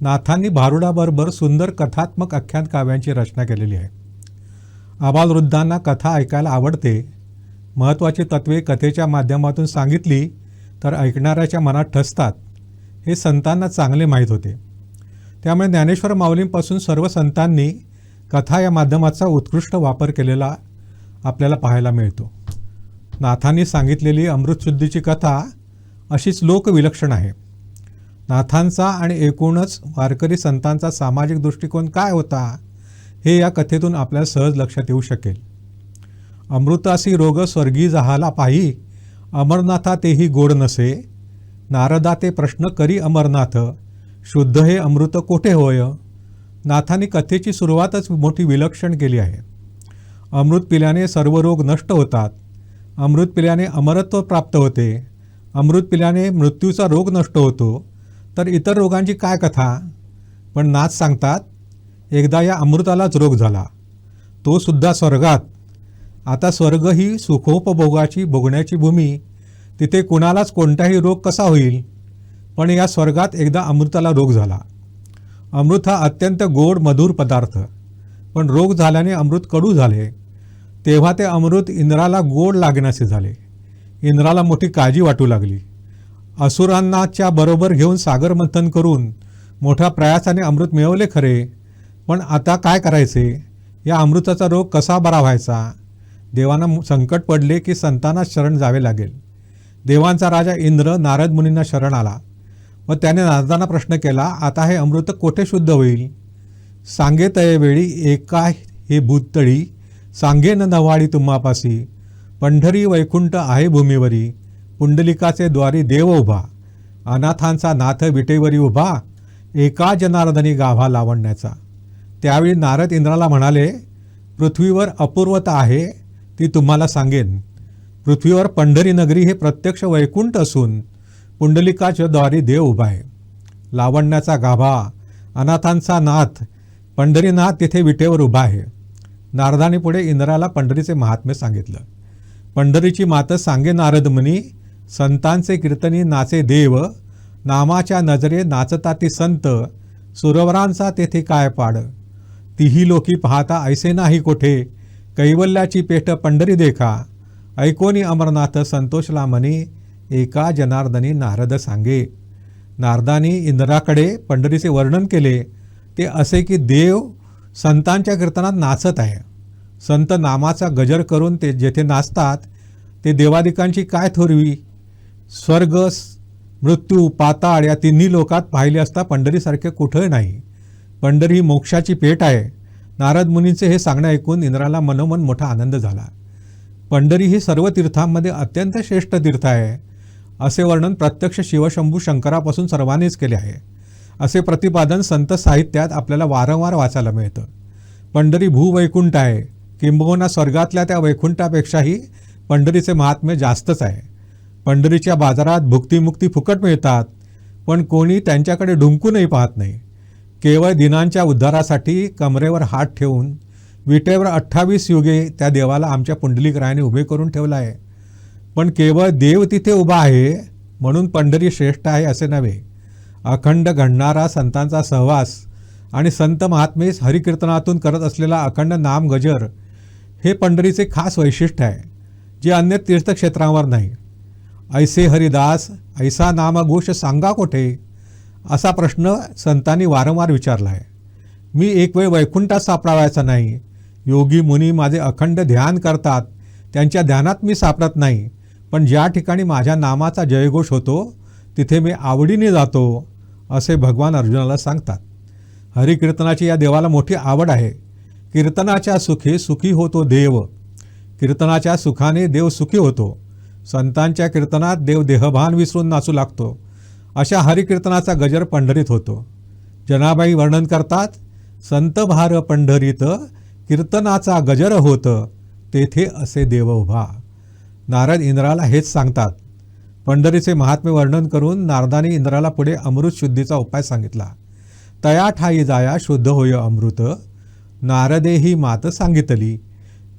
नाथांनी भारुडाबरोबर सुंदर कथात्मक आख्यान काव्यांची रचना केलेली आहे. आबालवृद्धांना कथा ऐकायला आवडते. महत्त्वाची तत्वे कथेच्या माध्यमातून सांगितली तर ऐकणाऱ्याच्या मनात ठसतात. हे संतांना चांगले माहीत होते. त्यामुळे ज्ञानेश्वर माऊलींपासून सर्व संतांनी कथा या माध्यमाचा उत्कृष्ट वापर केलेला आपल्याला पाहायला मिळतो. नाथांनी सांगितलेली अमृतशुद्धीची कथा अशीच लोकविलक्षण आहे. नाथांचा आणि एकूणच वारकरी संतांचा सामाजिक दृष्टिकोन काय होता हे या कथेतून आपल्याला सहज लक्षात येऊ शकेल. अमृतासी रोग स्वर्गी जहाला पाही अमरनाथा तेही गोड नसे. नारदा ते प्रश्न करी अमरनाथ शुद्ध हे अमृत कोठे होय? नाथांनी कथेची सुरुवातच मोठी विलक्षण केली आहे. अमृत पिल्याने सर्व रोग नष्ट होतात. अमृत पिल्याने अमरत्व प्राप्त होते. अमृत पिल्याने मृत्यूचा रोग नष्ट होतो. तर इतर रोगांची काय कथा? पण नाथ सांगतात एकदा या अमृतालाच रोग झाला. तो सुद्धा स्वर्गात. आता स्वर्ग ही सुखोपभोगाची भोगण्याची भूमी. तिथे कुणालाच कोणताही रोग कसा होईल? पण या स्वर्गात एकदा अमृताला रोग झाला. अमृत हा अत्यंत गोड मधुर पदार्थ. पण रोग झाल्याने अमृत कडू झाले. तेव्हा ते अमृत इंद्राला गोड लागण्याचे झाले. इंद्राला मोठी काळजी वाटू लागली. असुरांनाच्या बरोबर घेऊन सागर मंथन करून मोठ्या प्रयासाने अमृत मिळवले खरे. पण आता काय करायचे? या अमृताचा रोग कसा बरा व्हायचा? देवांना संकट पडले की संतांना शरण जावे लागेल. देवांचा राजा इंद्र नारद मुनींना शरण आला. व त्याने नारदांना प्रश्न केला आता हे अमृत कोठे शुद्ध होईल? सांगे तयवेळी एका हे भूततळी सांगे न नवाळी तुम्हापासी. पंढरी वैकुंठ आहे भूमीवरी. पुंडलिकाचे द्वारी देव उभा अनाथांचा नाथ विटेवरी उभा एका जनार्दनी गाभा लावण्याचा. त्यावेळी नारद इंद्राला म्हणाले पृथ्वीवर अपूर्वता आहे ती तुम्हाला सांगेन. पृथ्वीवर पंढरी नगरी हे प्रत्यक्ष वैकुंठ असून पुंडलिकाच्या द्वारी देव उभा आहे. लावण्याचा गाभा अनाथांचा नाथ पंढरीनाथ तिथे विटेवर उभा आहे. नारदाने पुढे इंद्राला पंढरीचे महात्म्य सांगितलं. पंढरीची मात सांगे नारद मुनी संतांचे कीर्तनी नाचे देव नामाच्या नजरे नाचता ती संत सुरवरांचा तेथे काय पाड? तीही लोकी पाहता ऐसे नाही कोठे? कैवल्याची पेठ पंढरी देखा. ऐकोनी अमरनाथ संतोषला म्हणे एका जनार्दनी नारद सांगे. नारदानी इंद्राकडे पंढरीचे वर्णन केले. ते असे की देव संतांच्या कीर्तनात नाचत आहे. संत नामाचा गजर करून ते जेथे नाचतात ते देवादिकांची काय थोरवी? स्वर्ग मृत्यू पाताळ या तिन्ही लोकात पाहिले असता पंढरीसारखे कुठंही नाही. पंढरी ही मोक्षाची पेठ आहे. नारद मुनींचे हे सांगणं ऐकून इंद्राला मनोमन मोठा आनंद झाला. पंढरी ही सर्व तीर्थांमध्ये अत्यंत श्रेष्ठ तीर्थ आहे. असे वर्णन प्रत्यक्ष शिवशंभू शंकरापासून सर्वांनीच केले आहे. असे प्रतिपादन संत साहित्यात आपल्याला वारंवार वाचायला मिळतं. पंढरी भूवैकुंठ आहे. किंबहुना स्वर्गातल्या त्या वैकुंठापेक्षाही पंढरीचे महात्म्य जास्तच आहे. पंढरीच्या बाजारात भुक्तीमुक्ती फुकट मिळतात पण कोणी त्यांच्याकडे ढुंकूनही पाहत नाही. केवळ दिनांच्या उद्धारासाठी कमरेवर हात ठेवून विटेवर अठ्ठावीस युगे त्या देवाला आमच्या पुंडलिकरायाने उभे करून ठेवलं आहे. पण केवळ देव तिथे उभा आहे म्हणून पंढरी श्रेष्ठ आहे असे नव्हे. अखंड घडणारा संतांचा सहवास आणि संत महात्मेस हरिकीर्तनातून करत असलेला अखंड नाम गजर हे पंढरीचे खास वैशिष्ट्य आहे जे अन्य तीर्थक्षेत्रांवर नाही. ऐसे हरिदास ऐसा नामघोष सांगा कोठे? असा प्रश्न संतांनी वारंवार विचारला आहे मी एक वेळ वैकुंठात सापडावायचा नाही. योगी मुनी माझे अखंड ध्यान करतात. त्यांच्या ध्यानात मी सापडत नाही. पण ज्या ठिकाणी माझ्या नामाचा जयघोष होतो तिथे मी आवडीने जातो असे भगवान अर्जुनाला सांगतात. हरिकीर्तनाची या देवाला मोठी आवड आहे. कीर्तनाच्या सुखी सुखी होतो देव. कीर्तनाच्या सुखाने देव सुखी होतो. संतांच्या कीर्तनात देव देहभान विसरून नाचू लागतो. अशा हरिकीर्तनाचा गजर पंढरीत होतो. जनाबाई वर्णन करतात संत भार पंढरीत कीर्तनाचा गजर होत तेथे असे देव उभा. नारद इंद्राला हेच सांगतात. पंढरीचे महात्म्य वर्णन करून नारदाने इंद्राला पुढे अमृत शुद्धीचा उपाय सांगितला. तया ठाई जाया शुद्ध होय अमृत नारदे ही मात सांगितली.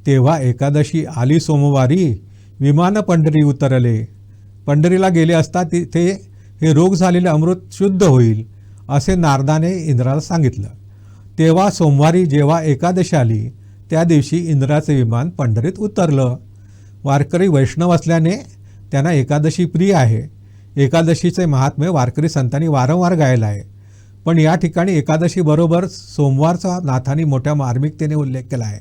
तेव्हा एकादशी आली सोमवारी विमान पंढरी उतरले. पंढरीला गेले असता तिथे हे रोग झालेले अमृत शुद्ध होईल असे नारदाने इंद्राला सांगितलं. तेव्हा सोमवारी जेव्हा एकादशी आली त्या दिवशी इंद्राचे विमान पंढरीत उतरलं. वारकरी वैष्णव असल्याने त्यांना एकादशी प्रिय आहे. एकादशीचे महात्म्य वारकरी संतांनी वारंवार गायलं आहे. पण या ठिकाणी एकादशीबरोबर सोमवारचा नाथांनी मोठ्या मार्मिकतेने उल्लेख केला आहे.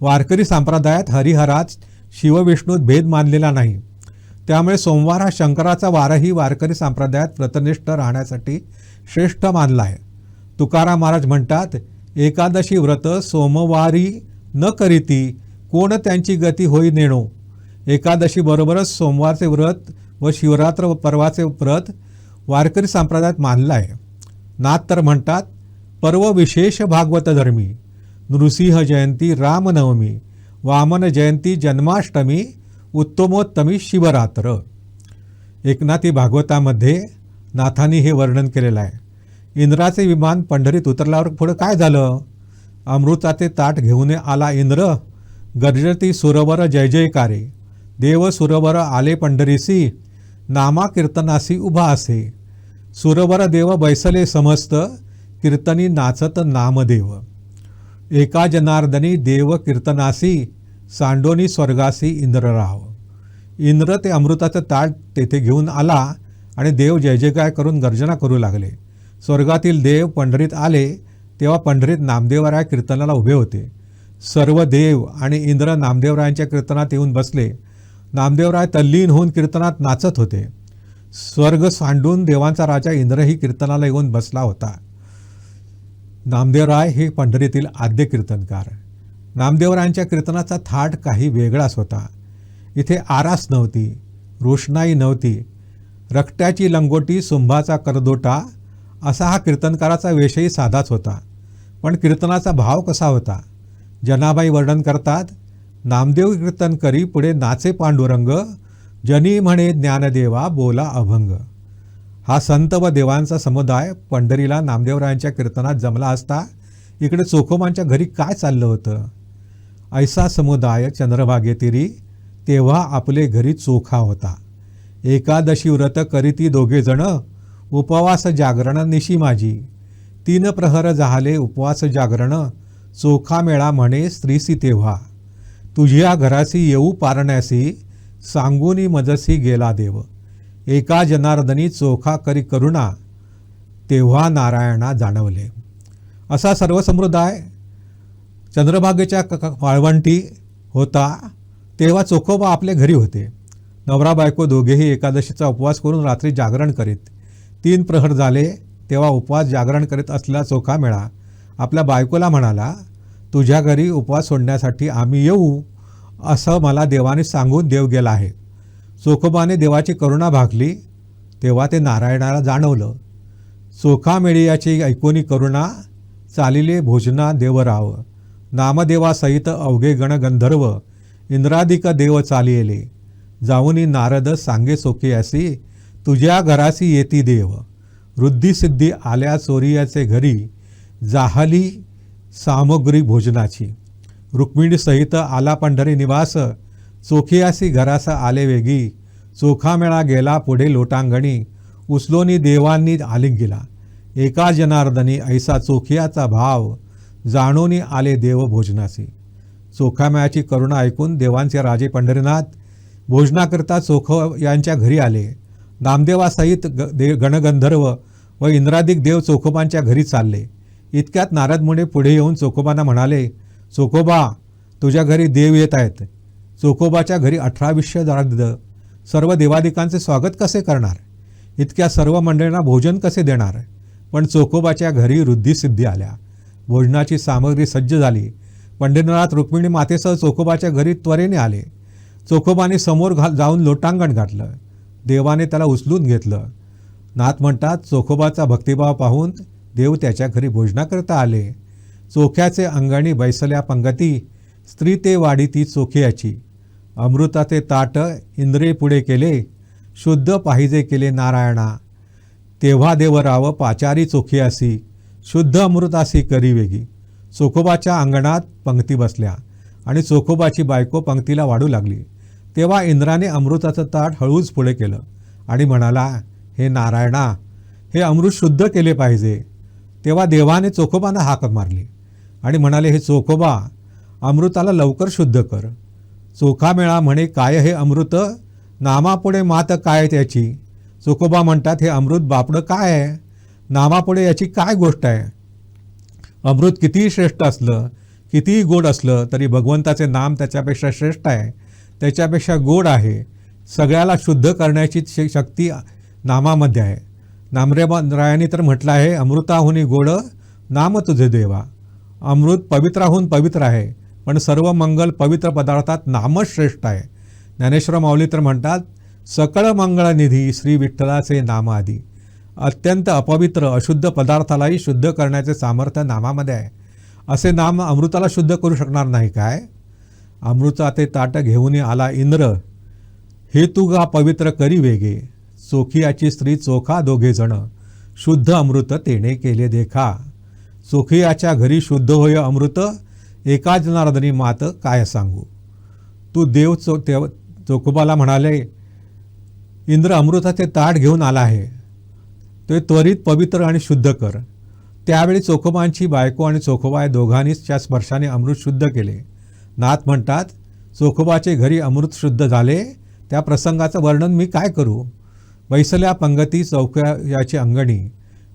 वारकरी संप्रदायात हरिहराज शिवविष्णूत भेद मानलेला नाही. त्यामुळे सोमवार हा शंकराचा वारही वारकरी संप्रदायात व्रतनिष्ठ राहण्यासाठी श्रेष्ठ मानला आहे. तुकाराम महाराज म्हणतात एकादशी व्रत सोमवारी न करीती कोण त्यांची गती होई नेणो? एकादशीबरोबरच सोमवारचे व्रत व शिवरात्र पर्वाचे व्रत वारकरी संप्रदायात मानलं आहे. नाथ तर म्हणतात पर्व विशेष भागवत धर्मी नृसिंह जयंती रामनवमी वामन जयंती जन्माष्टमी उत्तमोत्तमी शिवरात्र. एकनाथी भागवतामध्ये नाथांनी हे वर्णन केलेलं आहे. इंद्राचे विमान पंढरीत उतरल्यावर पुढं काय झालं? अमृताचे ताट घेऊन आला इंद्र. गर्जती सुरवर जय जयकारे. देव सुरवर आले पंढरीसी. नामा कीर्तनासी उभा असे. सुरवर देव बैसले समस्त. कीर्तनी नाचत नामदेव. एका जनार्दनी देव कीर्तनासी सांडोनी स्वर्गासी इंद्रराव. इंद्र ते अमृताचं ताट तेथे घेऊन आला आणि देव जय जयकार करून गर्जना करू लागले. स्वर्गातील देव पंढरीत आले तेव्हा पंढरीत नामदेवराय कीर्तनाला उभे होते. सर्व देव आणि इंद्र नामदेवरायांच्या कीर्तनात येऊन बसले. नामदेवराय तल्लीन होऊन कीर्तनात नाचत होते. स्वर्ग सांडून देवांचा राजा इंद्रही कीर्तनाला येऊन बसला होता. नामदेवराय हे पंढरीतील आद्य कीर्तनकार. नामदेवरायांच्या कीर्तनाचा थाट काही वेगळाच होता. इथे आरास नव्हती रोषणाई नव्हती रक्त्याची लंगोटी सुंभाचा करदोटा असा हा कीर्तनकाराचा वेषही साधाच होता. पण कीर्तनाचा भाव कसा होता? जनाबाई वर्णन करतात नामदेव कीर्तन करी पुढे नाचे पांडुरंग जनी म्हणे ज्ञानदेवा बोला अभंग. हा संत व देवांचा समुदाय पंढरीला नामदेवरायांच्या कीर्तनात जमला असता इकडे चोखोबांच्या घरी काय चाललं होतं? ऐसा समुदाय चंद्रभागेतिरी तेव्हा आपले घरी चोखा होता. एकादशी व्रत करीती दोघे जण उपवास जागरण निशी माझी तीन प्रहर झाले उपवास जागरण चोखा मेळा म्हणे स्त्रीसी तेव्हा. तुझ्या घरासी येऊ पारण्यासी सांगूनी मजसी गेला देव. एका जनार्दनी चोखा करी करुणा तेव्हा नारायणा जाणवले. असा सर्व समुदाय चंद्रभागेच्या क वाळवंटी होता तेव्हा चोखोबा आपल्या घरी होते. नवरा बायको दोघेही एकादशीचा उपवास करून रात्री जागरण करीत. तीन प्रहर झाले तेव्हा उपवास जागरण करीत असलेला चोखा मेळा. आपल्या बायकोला म्हणाला तुझ्या घरी उपवास सोडण्यासाठी आम्ही येऊ असं मला देवाने सांगून देव गेला आहे. चोखोबाने देवाची करुणा भागली तेव्हा ते नारायणाला जाणवलं चोखा मेळियाची ऐकोनी करुणा चालिले भोजना देवराव नामदेवासहित अवघे गण गंधर्व इंद्रादिक देव चालिले जाऊनी नारद सांगे सोकियासी तुझ्या घरासी येती देव वृद्धिसिद्धी आल्या चोरियाचे घरी जाहली सामग्री भोजनाची रुक्मिणीसहित आला पंढरी निवास चोखियासी घरास आले वेगी. चोखा मेळा गेला पुढे लोटांगणी. उचलोनी देवांनी आलिंग गेला. एका जनार्दनी ऐसा चोखियाचा भाव. जाणोनी आले देव भोजनासी. चोखामेळाची करुणा ऐकून देवांचे राजे पंढरीनाथ भोजनाकरता चोख यांच्या घरी आले. नामदेवासहित ग दे गणगंधर्व व इंद्रादिक देव चोखोबांच्या घरी चालले. इतक्यात नारद मुने पुढे येऊन चोखोबांना म्हणाले चोखोबा तुझ्या घरी देव येत आहेत. चोखोबाच्या घरी अठराविश्य दराद सर्व देवादिकांचे स्वागत कसे करणार? इतक्या सर्व मंडळींना भोजन कसे देणार? पण चोखोबाच्या घरी वृद्धिसिद्धी आल्या. भोजनाची सामग्री सज्ज झाली. पंढरीनाथ रुक्मिणी मातेसह चोखोबाच्या घरी त्वरेने आले. चोखोबाने समोर घाल जाऊन लोटांगण घातलं देवाने त्याला उचलून घेतलं. नाथ म्हणतात चोखोबाचा भक्तिभाव पाहून देव त्याच्या घरी भोजनाकरता आले. चोख्याचे अंगणी बैसल्या पंगती स्त्री ते वाढी ती चोखियाची. अमृताचे ताट इंद्रे पुढे केले शुद्ध पाहिजे केले नारायणा. तेव्हा देवराव पाचारी चोखी असी शुद्ध अमृतासी करी वेगी. चोखोबाच्या अंगणात पंक्ती बसल्या आणि चोखोबाची बायको पंक्तीला वाढू लागली. तेव्हा इंद्राने अमृताचं ताट हळूच पुढे केलं आणि म्हणाला हे नारायणा हे अमृत शुद्ध केले पाहिजे. तेव्हा देवाने चोखोबांना हाक मारली आणि म्हणाले हे चोखोबा अमृताला लवकर शुद्ध कर. चोखा मेळा म्हणे काय हे अमृत? नामापुढे मात काय त्याची चोखोबा म्हणतात हे अमृत बापडं काय आहे? नामापुढे याची काय गोष्ट आहे? अमृत कितीही श्रेष्ठ असलं कितीही गोड असलं तरी भगवंताचे नाम त्याच्यापेक्षा श्रेष्ठ आहे. त्याच्यापेक्षा गोड आहे. सगळ्याला शुद्ध करण्याची श- शक्ती नामामध्ये आहे. नामरेबरायांनी तर म्हटलं आहे अमृताहुनी गोड नाम तुझे देवा. अमृत पवित्राहून पवित्र आहे. पण सर्व मंगल पवित्र पदार्थात नामच श्रेष्ठ आहे. ज्ञानेश्वर माऊली तर म्हणतात सकळ मंगळनिधी श्री विठ्ठलाचे नाम आदी अत्यंत अपवित्र अशुद्ध पदार्थालाही शुद्ध करण्याचे सामर्थ्य नामामध्ये आहे. असे नाम अमृताला शुद्ध करू शकणार नाही काय? अमृता ते ताट घेऊन आला इंद्र हे तू गा पवित्र करी वेगे. चोखियाची स्त्री चोखा दोघे जण. शुद्ध अमृत तेने केले देखा. चोखियाच्या घरी शुद्ध होय अमृत एका जनार्दनी मात काय सांगू? तू देव चो तेव चोखोबाला म्हणाले इंद्र अमृताचे ताट घेऊन आला आहे. ते त्वरित पवित्र आणि शुद्ध कर. त्यावेळी चोखोबांची बायको आणि चोखोबा या दोघांनीच त्या स्पर्शाने अमृत शुद्ध केले. नाथ म्हणतात चोखोबाचे घरी अमृत शुद्ध झाले त्या प्रसंगाचं वर्णन मी काय करू? बैसल्या पंगती चौकयाची याची अंगणी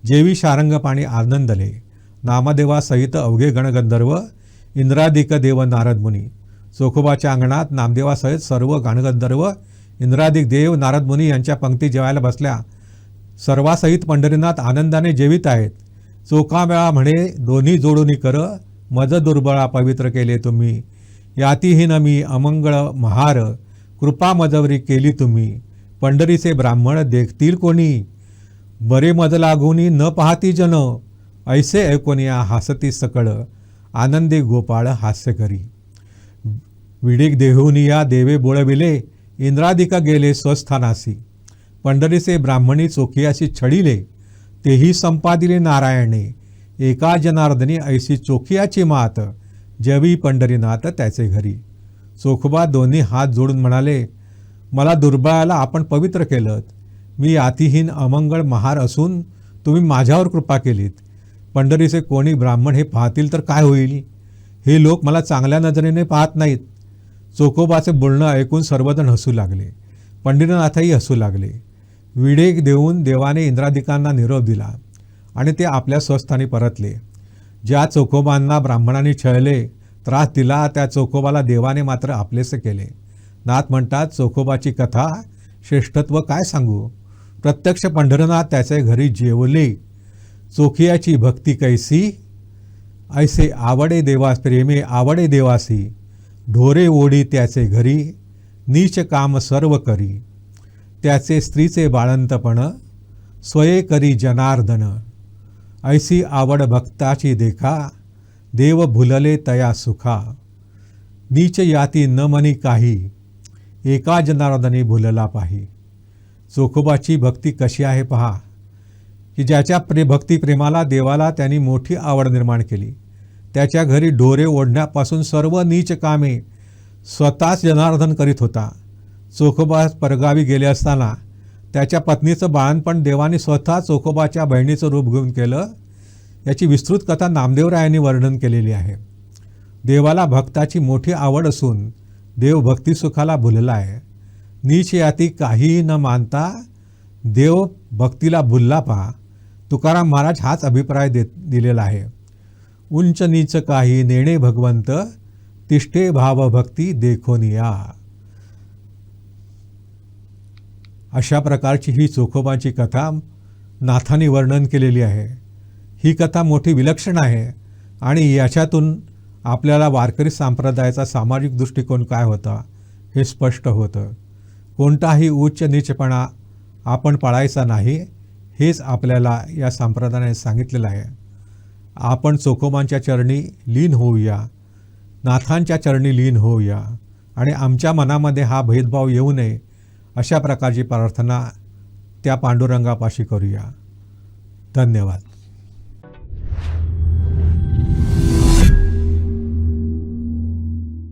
जेवी शारंगपाणी आनंदले नामदेवासहित अवघे गणगंधर्व इंद्रादिक देव नारद मुनी. चोखोबाच्या अंगणात नामदेवासहित सर्व गाणगंधर्व इंद्रादिक देव नारद मुनी यांच्या पंक्ती जेवायला बसल्या. सर्वासहित पंढरीनाथ आनंदाने जेवित आहेत. चोखामेळा म्हणे दोन्ही जोडूनी कर मज दुर्बळा पवित्र केले तुम्ही. यातीहीन मी अमंगळ महार कृपा मजवरी केली तुम्ही. पंढरीचे ब्राह्मण देखतील कोणी? बरे मज लागुनी न पाहती जन ऐसे ऐकोनिया हासती सकळ. आनंदी गोपाळ हास्य करी विडिक देहुनिया देवे बोळविले इंद्राधिका गेले स्वस्थानासी. पंढरीचे ब्राह्मणी चोखियाशी छडिले तेही संपादिले नारायणे. एका जनार्दनी ऐशी चोखियाची मात जवी पंढरीनाथ त्याचे घरी. चोखबा दोन्ही हात जोडून म्हणाले मला दुर्बळाला आपण पवित्र केलं मी अतिहीन अमंगळ महार असून तुम्ही माझ्यावर कृपा केलीत. पंढरीचे कोणी ब्राह्मण हे पाहतील तर काय होईल? हे लोक मला चांगल्या नजरेने पाहत नाहीत. चोखोबाचे बोलणं ऐकून सर्वजण हसू लागले. पंढरीनाथही हसू लागले. विडेक देऊन देवाने इंद्राधिकांना निरोप दिला आणि ते आपल्या स्वस्थानी परतले. ज्या चोखोबांना ब्राह्मणांनी छळले त्रास दिला त्या चोखोबाला देवाने मात्र आपलेसे केले. नाथ म्हणतात चोखोबाची कथा श्रेष्ठत्व काय सांगू? प्रत्यक्ष पंढरनाथ त्याचे घरी जेवले चोखियाची भक्ती कैसी ऐसे आवडे देवास प्रेमे आवडे देवासी ढोरे ओढी त्याचे घरी नीच काम सर्व करी त्याचे स्त्रीचे बाळंतपण स्वये करी जनार्दन ऐसी आवड भक्ताची देखा देव भुलले तया सुखा नीच याती न मनी काही एका जनार्दनी भुलला पाही. चोखोबाची भक्ती कशी आहे पहा. की ज्याच्या प्रे भक्तिप्रेमाला देवाला त्यांनी मोठी आवड निर्माण केली. त्याच्या घरी ढोरे ओढण्यापासून सर्व नीच कामे स्वतःच जनार्दन करीत होता. चोखोबा परगावी गेले असताना त्याच्या पत्नीचं बाळणपण देवाने स्वतः चोखोबाच्या बहिणीचं रूप घेऊन केलं याची विस्तृत कथा नामदेवरायांनी वर्णन केलेली आहे. देवाला भक्ताची मोठी आवड असून देव भक्तिसुखाला भुलला आहे. नीच याती काहीही न मानता देव भक्तीला भुलला पहा. तुकाराम महाराज हाच अभिप्राय देत दिलेला आहे. उंच नीच काही नेणे भगवंत तिष्ठे भावभक्ती देखोनिया अशा प्रकारची ही चोखोबाची कथा नाथाने वर्णन केलेली आहे. ही कथा मोठी विलक्षण आहे आणि याच्यातून आपल्याला वारकरी संप्रदायाचा सामाजिक दृष्टिकोन काय होता हे स्पष्ट होतं. कोणताही उच्च नीचपणा आपण पाळायचा नाही हेच आपल्याला या संप्रदायाने सांगितलेलं आहे. आपण चोखोबांच्या चरणी लीन होऊया. नाथांच्या चरणी लीन होऊया. आणि आमच्या मनामध्ये हा भेदभाव येऊ नये अशा प्रकारची प्रार्थना त्या पांडुरंगापाशी करूया. धन्यवाद.